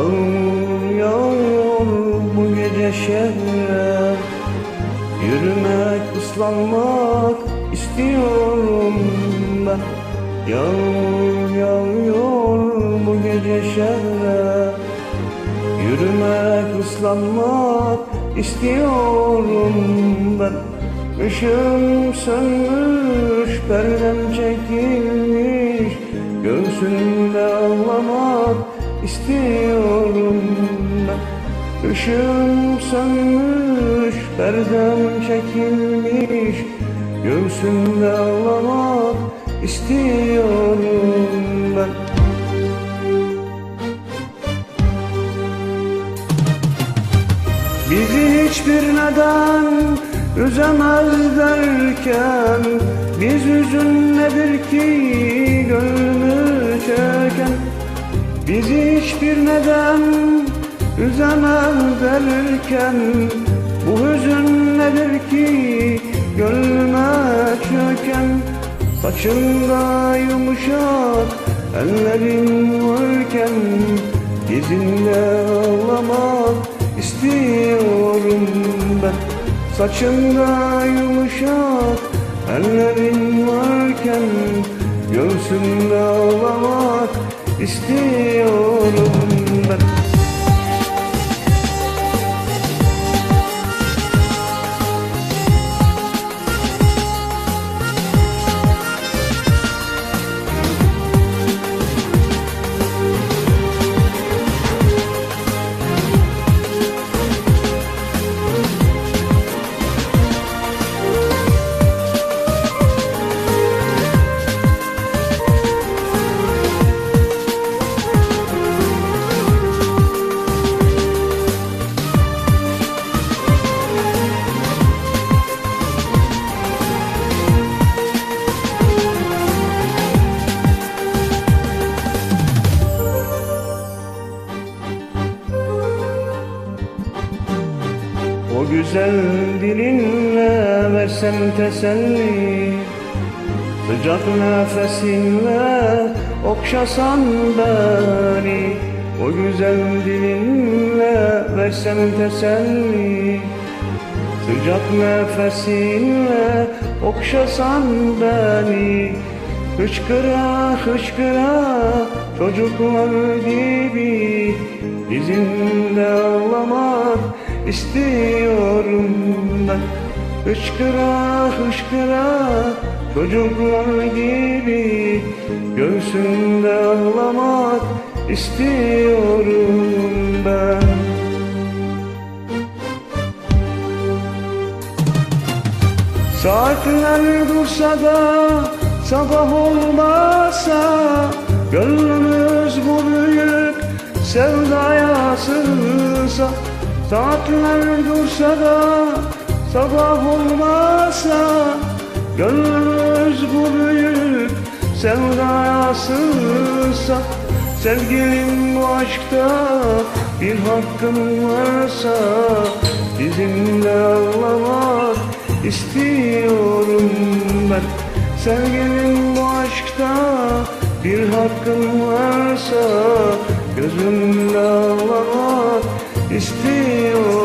Yağmur yağıyor bu gece şehre. Yürümek, ıslanmak istiyorum ben. Yağmur yağıyor bu gece şehre. Yürümek, ıslanmak istiyorum ben. Işığım sönmüş, perdem çekilmiş. Göğsünde ağlamak istiyorum ben. Işığım sönmüş, perdem çekilmiş. Göğsünde ağlamak istiyorum ben. Bizi hiçbir neden üzemez derken Biz üzün nedir ki gönlümü çeken Bizi hiçbir neden üzemez derken Bu hüzün nedir ki gönlüme çöken? Saçında yumuşak ellerin varken Dizinde ağlamak istiyorum ben. Saçında yumuşak ellerin varken Göğsümde ağlamak istiyorum ben güzel dilinle versen teselli. Sıcak nefesinle okşasan beni. O güzel dilinle versen teselli. Sıcak nefesinle okşasan beni. Hıçkıra hıçkıra çocuklar gibi Dizinde ağlamak istiyorum ben Hıçkıra hıçkıra çocuklar gibi Göğsünde ağlamak istiyorum ben. Saatler dursa da sabah olmasa Gönlümüz bu büyük sevdaya sığsa Saatler dursa da sabah olmasa Gönlümüz bu büyük sevdaya sığsa Sevgilim bu aşkta bir hakkım varsa Bizimle ağlamak istiyorum ben. Sevgilim bu aşkta bir hakkım varsa Gözümle ağlamak istiyorum